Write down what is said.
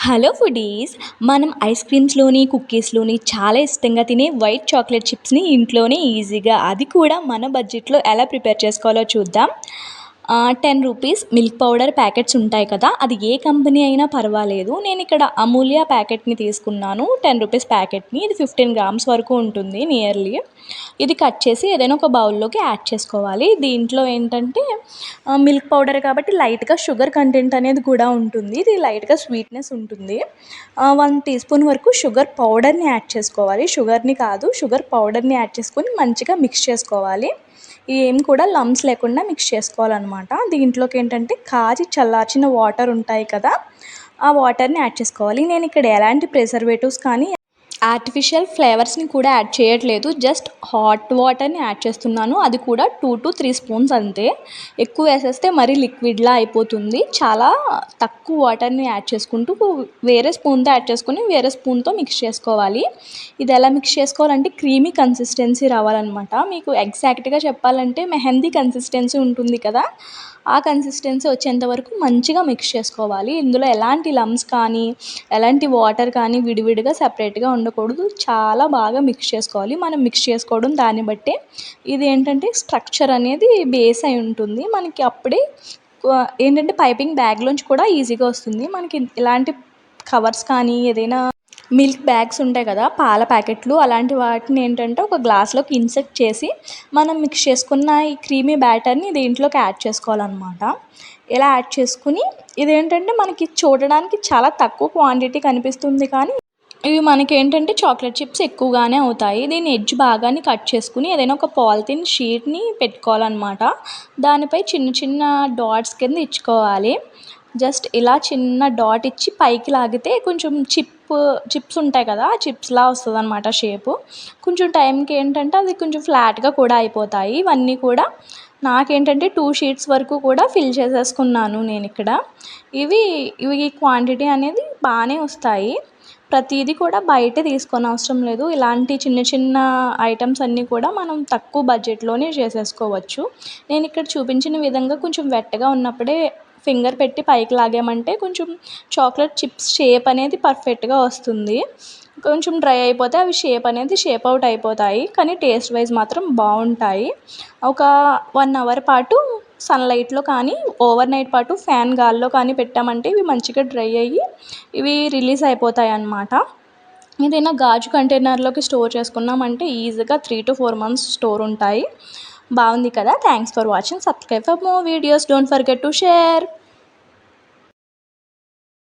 Hello foodies మనం ice క్రీమ్స్లోని కుక్కీస్లోని చాలా ఇష్టంగా తినే వైట్ చాక్లెట్ చిప్స్ని ఇంట్లోనే ఈజీగా అది కూడా మన బడ్జెట్లో ఎలా ప్రిపేర్ చేసుకోవాలో చూద్దాం. Ten rupees milk powder packets ఉంటాయి కదా అది ఏ కంపెనీ అయినా పర్వాలేదు. నేను ఇక్కడ అమూల్య ప్యాకెట్ని తీసుకున్నాను. టెన్ రూపీస్ ప్యాకెట్ని ఇది ఫిఫ్టీన్ గ్రామ్స్ వరకు ఉంటుంది నియర్లీ ఇది కట్ చేసి ఏదైనా ఒక బౌల్లోకి యాడ్ చేసుకోవాలి. దీంట్లో ఏంటంటే మిల్క్ పౌడర్ కాబట్టి లైట్గా షుగర్ కంటెంట్ అనేది కూడా ఉంటుంది. ఇది లైట్గా స్వీట్నెస్ ఉంటుంది. వన్ టీ స్పూన్ వరకు షుగర్ పౌడర్ని యాడ్ చేసుకోవాలి. షుగర్ని కాదు షుగర్ పౌడర్ని యాడ్ చేసుకొని మంచిగా మిక్స్ చేసుకోవాలి. ఏం కూడా లమ్స్ లేకుండా మిక్స్ చేసుకోవాలన్నమాట. దీంట్లోకి ఏంటంటే కాచి చల్లార్చిన వాటర్ ఉంటాయి కదా ఆ వాటర్ని యాడ్ చేసుకోవాలి. నేను ఇక్కడ ఎలాంటి ప్రిజర్వేటివ్స్ కానీ ఆర్టిఫిషియల్ ఫ్లేవర్స్ని కూడా యాడ్ చేయట్లేదు. జస్ట్ హాట్ వాటర్ని యాడ్ చేస్తున్నాను. అది కూడా టూ టు త్రీ స్పూన్స్ అంతే. ఎక్కువ వేసేస్తే మరీ లిక్విడ్లా అయిపోతుంది. చాలా తక్కువ వాటర్ని యాడ్ చేసుకుంటూ వేరే స్పూన్తో యాడ్ చేసుకుని వేరే స్పూన్తో మిక్స్ చేసుకోవాలి. ఇది ఎలా మిక్స్ చేసుకోవాలంటే క్రీమీ కన్సిస్టెన్సీ రావాలన్నమాట. మీకు ఎగ్జాక్ట్గా చెప్పాలంటే మెహందీ కన్సిస్టెన్సీ ఉంటుంది కదా. ఆ కన్సిస్టెన్సీ వచ్చేంత వరకు మంచిగా మిక్స్ చేసుకోవాలి. ఇందులో ఎలాంటి లమ్స్ కానీ ఎలాంటి వాటర్ కానీ విడివిడిగా సపరేట్గా ఉండకూడదు. చాలా బాగా మిక్స్ చేసుకోవాలి. మనం మిక్స్ చేసుకోవడం దాన్ని బట్టే ఇది ఏంటంటే స్ట్రక్చర్ అనేది బేస్ అయి ఉంటుంది. మనకి అప్పుడే ఏంటంటే పైపింగ్ బ్యాగ్లోంచి కూడా ఈజీగా వస్తుంది. మనకి ఇలాంటి కవర్స్ కానీ ఏదైనా మిల్క్ బ్యాగ్స్ ఉంటాయి కదా పాల ప్యాకెట్లు అలాంటి వాటిని ఏంటంటే ఒక గ్లాస్లోకి ఇన్సెక్ట్ చేసి మనం మిక్స్ చేసుకున్న ఈ క్రీమీ బ్యాటర్ని దీంట్లోకి యాడ్ చేసుకోవాలన్నమాట. ఇలా యాడ్ చేసుకుని ఇదేంటంటే మనకి చూడడానికి చాలా తక్కువ క్వాంటిటీ కనిపిస్తుంది కానీ ఇవి మనకి ఏంటంటే చాక్లెట్ చిప్స్ ఎక్కువగానే అవుతాయి. దీన్ని ఎడ్జ్ బాగానే కట్ చేసుకుని ఏదైనా ఒక పాలిథిన్ షీట్ని పెట్టుకోవాలన్నమాట. దానిపై చిన్న చిన్న డాట్స్ కింద ఇచ్చుకోవాలి. జస్ట్ ఇలా చిన్న డాట్ ఇచ్చి పైకి లాగితే కొంచెం చిప్ చిప్స్ ఉంటాయి కదా చిప్స్లా వస్తుంది అనమాట షేపు. కొంచెం టైంకి ఏంటంటే అది కొంచెం ఫ్లాట్గా కూడా అయిపోతాయి. ఇవన్నీ కూడా నాకేంటంటే టూ షీట్స్ వరకు కూడా ఫిల్ చేసేసుకున్నాను నేను ఇక్కడ ఇవి ఇవి క్వాంటిటీ అనేది బాగానే వస్తాయి. ప్రతిదీ కూడా బయట తీసుకొని అవసరం లేదు. ఇలాంటి చిన్న చిన్న ఐటమ్స్ అన్నీ కూడా మనం తక్కువ బడ్జెట్లోనే చేసేసుకోవచ్చు. నేను ఇక్కడ చూపించిన విధంగా కొంచెం వెట్టగా ఉన్నప్పుడే ఫింగర్ పెట్టి పైకి లాగామంటే కొంచెం చాక్లెట్ చిప్స్ షేప్ అనేది పర్ఫెక్ట్గా వస్తుంది. కొంచెం డ్రై అయిపోతే అవి షేప్ అనేది షేప్ అవుట్ అయిపోతాయి. కానీ టేస్ట్ వైజ్ మాత్రం బాగుంటాయి ఒక వన్ అవర్ పాటు సన్లైట్లో కానీ ఓవర్ నైట్ పాటు ఫ్యాన్ గాల్లో కానీ పెట్టామంటే ఇవి మంచిగా డ్రై అయ్యి ఇవి రిలీజ్ అయిపోతాయి అన్నమాట ఏదైనా గాజు కంటైనర్లోకి స్టోర్ చేసుకున్నామంటే ఈజీగా three to four months store ఉంటాయి. బాగుంది కదా? Thanks for watching. Subscribe for more videos. Don't forget to share.